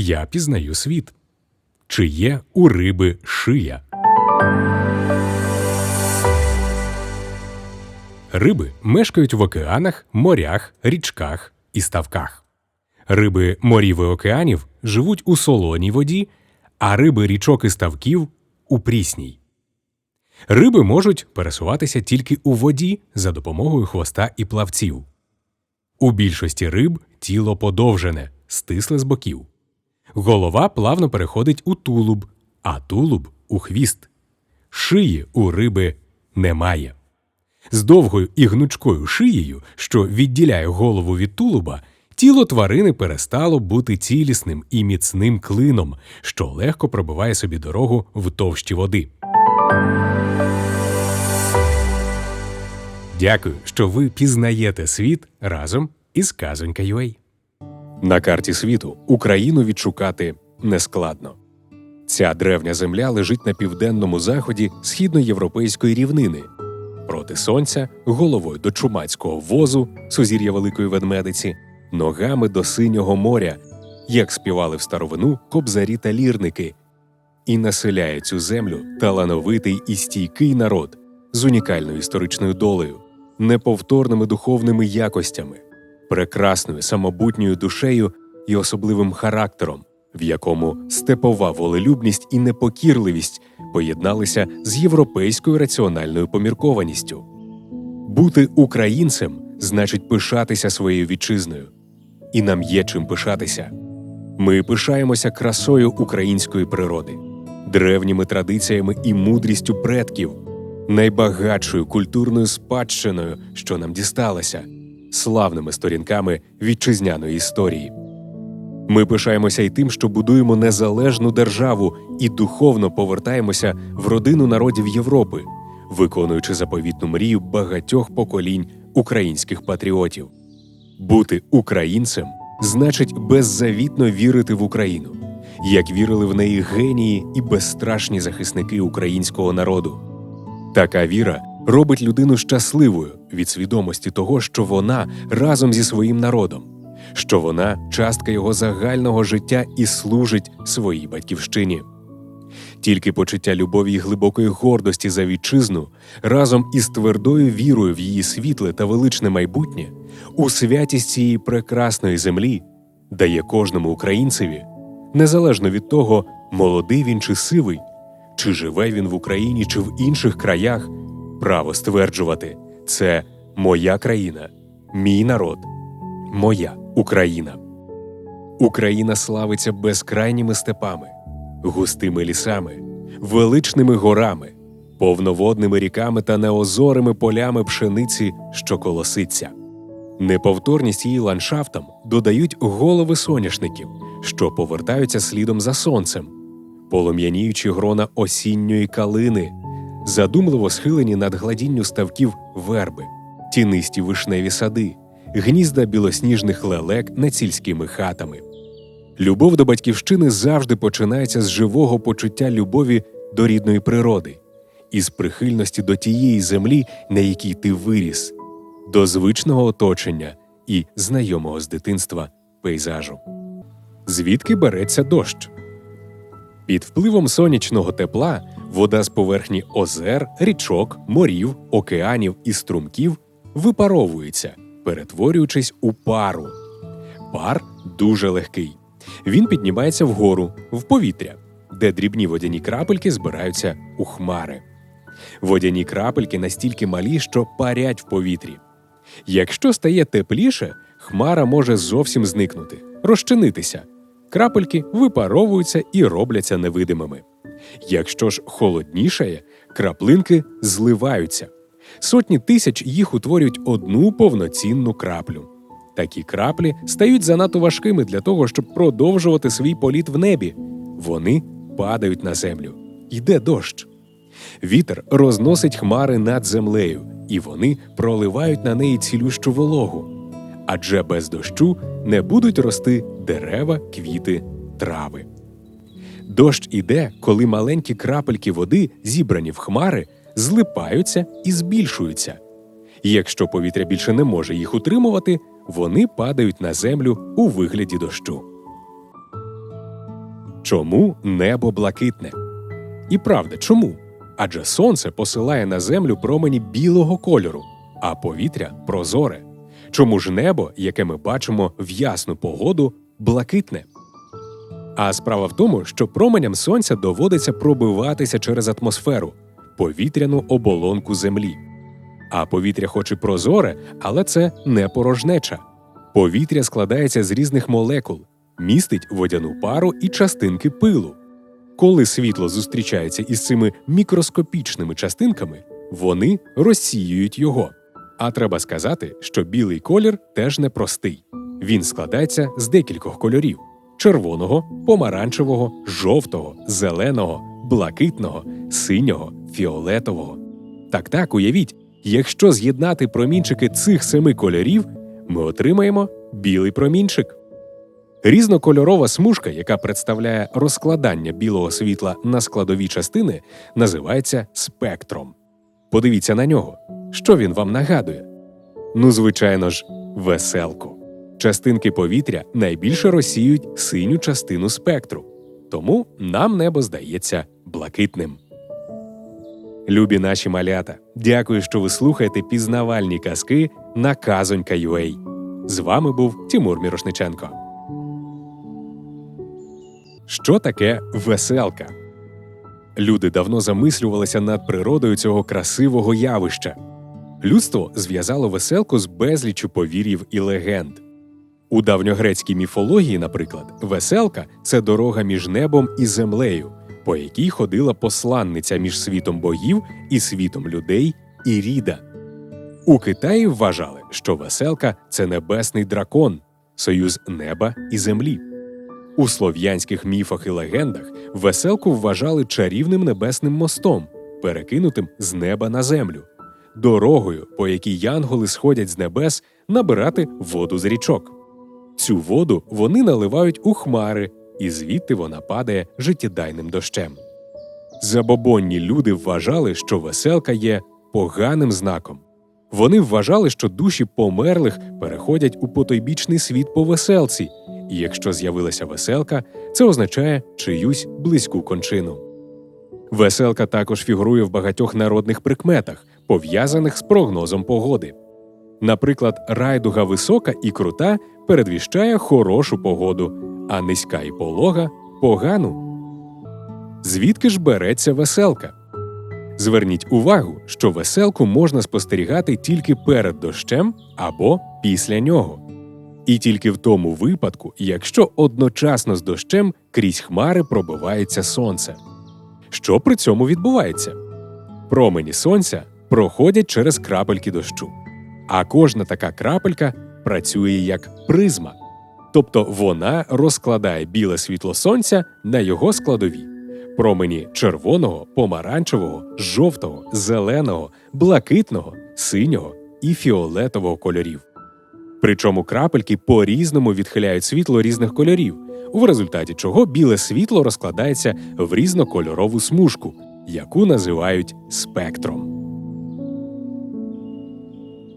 я пізнаю світ. Чи є у риби шия? Риби мешкають в океанах, морях, річках і ставках. Риби морів і океанів живуть у солоній воді, а риби річок і ставків у прісній. Риби можуть пересуватися тільки у воді за допомогою хвоста і плавців. У більшості риб тіло подовжене, стисле з боків. Голова плавно переходить у тулуб, а тулуб у хвіст. Шиї у риби немає. З довгою і гнучкою шиєю, що відділяє голову від тулуба, тіло тварини перестало бути цілісним і міцним клином, що легко пробиває собі дорогу в товщі води. Дякую, що ви пізнаєте світ разом із Казонька.ua. На карті світу Україну відшукати нескладно. Ця древня земля лежить на південному заході східноєвропейської рівнини, проти сонця, головою до чумацького возу, сузір'я Великої Ведмедиці, ногами до синього моря, як співали в старовину кобзарі та лірники, і населяє цю землю талановитий і стійкий народ з унікальною історичною долею, неповторними духовними якостями, прекрасною самобутньою душею і особливим характером, в якому степова волелюбність і непокірливість поєдналися з європейською раціональною поміркованістю. Бути українцем значить пишатися своєю вітчизною, і нам є чим пишатися. Ми пишаємося красою української природи, древніми традиціями і мудрістю предків, найбагатшою культурною спадщиною, що нам дісталася, славними сторінками вітчизняної історії. Ми пишаємося й тим, що будуємо незалежну державу і духовно повертаємося в родину народів Європи, виконуючи заповітну мрію багатьох поколінь українських патріотів. Бути українцем значить беззавітно вірити в Україну, як вірили в неї генії і безстрашні захисники українського народу. Така віра робить людину щасливою від свідомості того, що вона разом зі своїм народом, що вона частка його загального життя і служить своїй батьківщині. Тільки почуття любові й глибокої гордості за вітчизну разом із твердою вірою в її світле та величне майбутнє у святість цієї прекрасної землі дає кожному українцеві, незалежно від того, молодий він чи сивий, чи живе він в Україні чи в інших краях, право стверджувати це моя країна, мій народ, моя Україна. Україна славиться безкрайніми степами, густими лісами, величними горами, повноводними ріками та неозорими полями пшениці, що колоситься. Неповторність її ландшафтам додають голови соняшників, що повертаються слідом за сонцем, полум'яніючі грона осінньої калини, задумливо схилені над гладінню ставків верби, тінисті вишневі сади, гнізда білосніжних лелек над сільськими хатами. Любов до батьківщини завжди починається з живого почуття любові до рідної природи, із прихильності до тієї землі, на якій ти виріс, до звичного оточення і знайомого з дитинства пейзажу. Звідки береться дощ? Під впливом сонячного тепла вода з поверхні озер, річок, морів, океанів і струмків випаровується, перетворюючись у пару. Пар дуже легкий. Він піднімається вгору, в повітря, де дрібні водяні крапельки збираються у хмари. Водяні крапельки настільки малі, що парять в повітрі. Якщо стає тепліше, хмара може зовсім зникнути, розчинитися. Крапельки випаровуються і робляться невидимими. Якщо ж холоднішає, краплинки зливаються. Сотні тисяч їх утворюють одну повноцінну краплю. Такі краплі стають занадто важкими для того, щоб продовжувати свій політ в небі. Вони падають на землю. Йде дощ. Вітер розносить хмари над землею, і вони проливають на неї цілющу вологу. Адже без дощу не будуть рости дерева, квіти, трави. Дощ іде, коли маленькі крапельки води, зібрані в хмари, злипаються і збільшуються. І якщо повітря більше не може їх утримувати, вони падають на землю у вигляді дощу. Чому небо блакитне? І правда, чому? Адже сонце посилає на землю промені білого кольору, а повітря прозоре. Чому ж небо, яке ми бачимо в ясну погоду, блакитне? А справа в тому, що променям сонця доводиться пробиватися через атмосферу, повітряну оболонку землі. А повітря хоч і прозоре, але це не порожнеча. Повітря складається з різних молекул, містить водяну пару і частинки пилу. Коли світло зустрічається із цими мікроскопічними частинками, вони розсіюють його. А треба сказати, що білий колір теж непростий. Він складається з декількох кольорів: червоного, помаранчевого, жовтого, зеленого, блакитного, синього, фіолетового. Так так, уявіть, якщо з'єднати промінчики цих семи кольорів, ми отримаємо білий промінчик. Різнокольорова смужка, яка представляє розкладання білого світла на складові частини, називається спектром. Подивіться на нього. Що він вам нагадує? Ну, звичайно ж, веселку. Частинки повітря найбільше розсіють синю частину спектру, тому нам небо здається блакитним. Любі наші малята, дякую, що ви слухаєте пізнавальні казки на Казонька.ua. З вами був Тимур Мірошниченко. Що таке веселка? Люди давно замислювалися над природою цього красивого явища. Людство зв'язало веселку з безліччю повір'їв і легенд. У давньогрецькій міфології, наприклад, веселка це дорога між небом і землею, по якій ходила посланниця між світом богів і світом людей Іріда. У Китаї вважали, що веселка це небесний дракон, союз неба і землі. У слов'янських міфах і легендах веселку вважали чарівним небесним мостом, перекинутим з неба на землю, дорогою, по якій янголи сходять з небес набирати воду з річок. Цю воду вони наливають у хмари, і звідти вона падає життєдайним дощем. Забобонні люди вважали, що веселка є поганим знаком. Вони вважали, що душі померлих переходять у потойбічний світ по веселці, і якщо з'явилася веселка, це означає чиюсь близьку кончину. Веселка також фігурує в багатьох народних прикметах, пов'язаних з прогнозом погоди. Наприклад, райдуга висока і крута передвіщає хорошу погоду, а низька і полога погану. Звідки ж береться веселка? Зверніть увагу, що веселку можна спостерігати тільки перед дощем або після нього. І тільки в тому випадку, якщо одночасно з дощем крізь хмари пробивається сонце. Що при цьому відбувається? Промені сонця проходять через крапельки дощу, а кожна така крапелька працює як призма, тобто вона розкладає біле світло сонця на його складові промені червоного, помаранчевого, жовтого, зеленого, блакитного, синього і фіолетового кольорів. Причому крапельки по різному відхиляють світло різних кольорів, в результаті чого біле світло розкладається в різнокольорову смужку, яку називають спектром.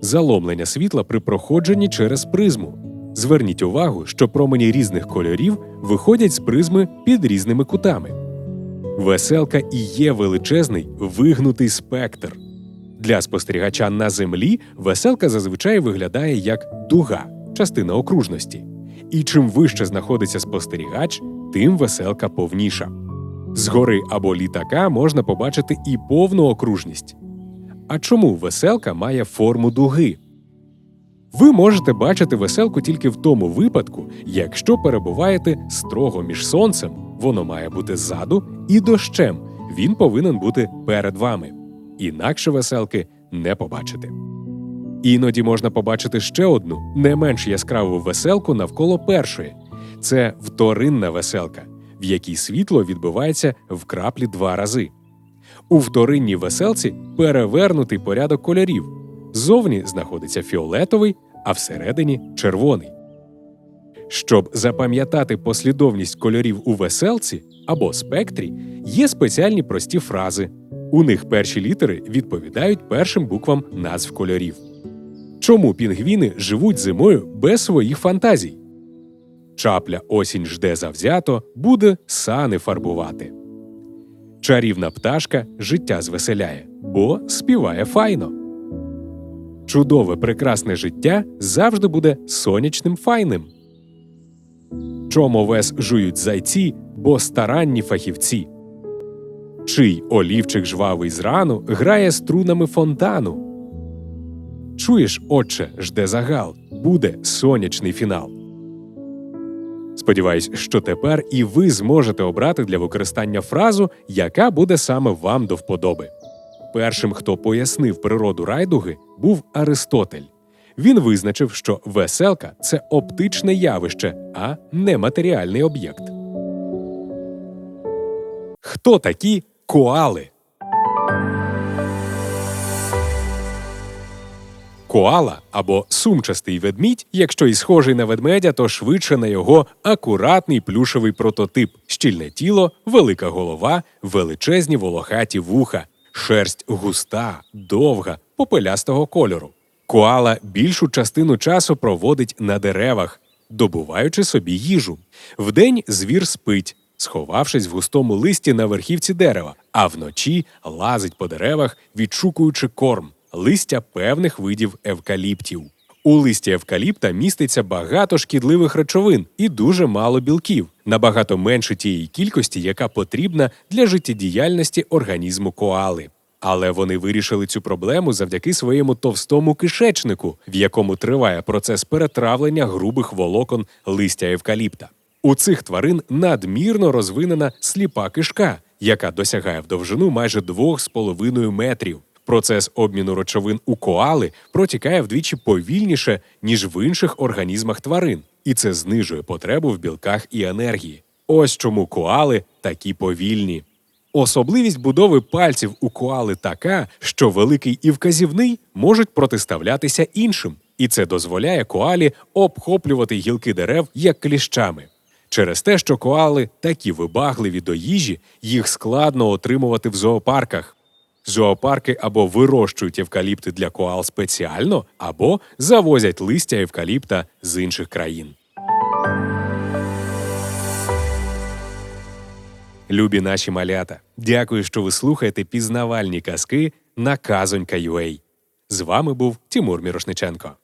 Заломлення світла при проходженні через призму. Зверніть увагу, що промені різних кольорів виходять з призми під різними кутами. Веселка і є величезний вигнутий спектр. Для спостерігача на землі веселка зазвичай виглядає як дуга, частина окружності. І чим вище знаходиться спостерігач, тим веселка повніша. Згори або літака можна побачити і повну окружність. А чому веселка має форму дуги? Ви можете бачити веселку тільки в тому випадку, якщо перебуваєте строго між сонцем, воно має бути ззаду, і дощем він повинен бути перед вами. Інакше веселки не побачити. Іноді можна побачити ще одну не менш яскраву веселку навколо першої це вторинна веселка, в якій світло відбивається в краплі два рази. У вторинній веселці перевернутий порядок кольорів. Ззовні знаходиться фіолетовий, а всередині червоний. Щоб запам'ятати послідовність кольорів у веселці або спектрі, є спеціальні прості фрази. У них перші літери відповідають першим буквам назв кольорів. Чому пінгвіни живуть зимою без своїх фантазій? Чапля осінь жде завзято, буде сани фарбувати. Чарівна пташка життя звеселяє, бо співає файно. Чудове прекрасне життя завжди буде сонячним файним. Чом овес жують зайці, бо старанні фахівці. Чий олівчик жвавий зрану грає струнами фонтану. Чуєш, отче, жде загал, буде сонячний фінал. Сподіваюсь, що тепер і ви зможете обрати для використання фразу, яка буде саме вам до вподоби. Першим, хто пояснив природу райдуги, був Аристотель. Він визначив, що веселка це оптичне явище, а не матеріальний об'єкт. Хто такі коали? Коала або сумчастий ведмідь, якщо і схожий на ведмедя, то швидше на його акуратний плюшевий прототип, щільне тіло, велика голова, величезні волохаті вуха, шерсть густа, довга, попелястого кольору. Коала більшу частину часу проводить на деревах, добуваючи собі їжу. Вдень звір спить, сховавшись в густому листі на верхівці дерева, а вночі лазить по деревах, відшукуючи корм листя певних видів евкаліптів. У листі евкаліпта міститься багато шкідливих речовин і дуже мало білків, набагато менше тієї кількості, яка потрібна для життєдіяльності організму коали. Але вони вирішили цю проблему завдяки своєму товстому кишечнику, в якому триває процес перетравлення грубих волокон листя евкаліпта. У цих тварин надмірно розвинена сліпа кишка, яка досягає в довжину майже 2,5 метрів. Процес обміну речовин у коали протікає вдвічі повільніше, ніж в інших організмах тварин, і це знижує потребу в білках і енергії. Ось чому коали такі повільні. Особливість будови пальців у коали така, що великий і вказівний можуть протиставлятися іншим, і це дозволяє коалі обхоплювати гілки дерев як кліщами. Через те, що коали такі вибагливі до їжі, їх складно отримувати в зоопарках. Зоопарки або вирощують евкаліпти для коал спеціально, або завозять листя евкаліпта з інших країн. Любі наші малята, дякую, що ви слухаєте пізнавальні казки на Казонька.ua. З вами був Тимур Мірошниченко.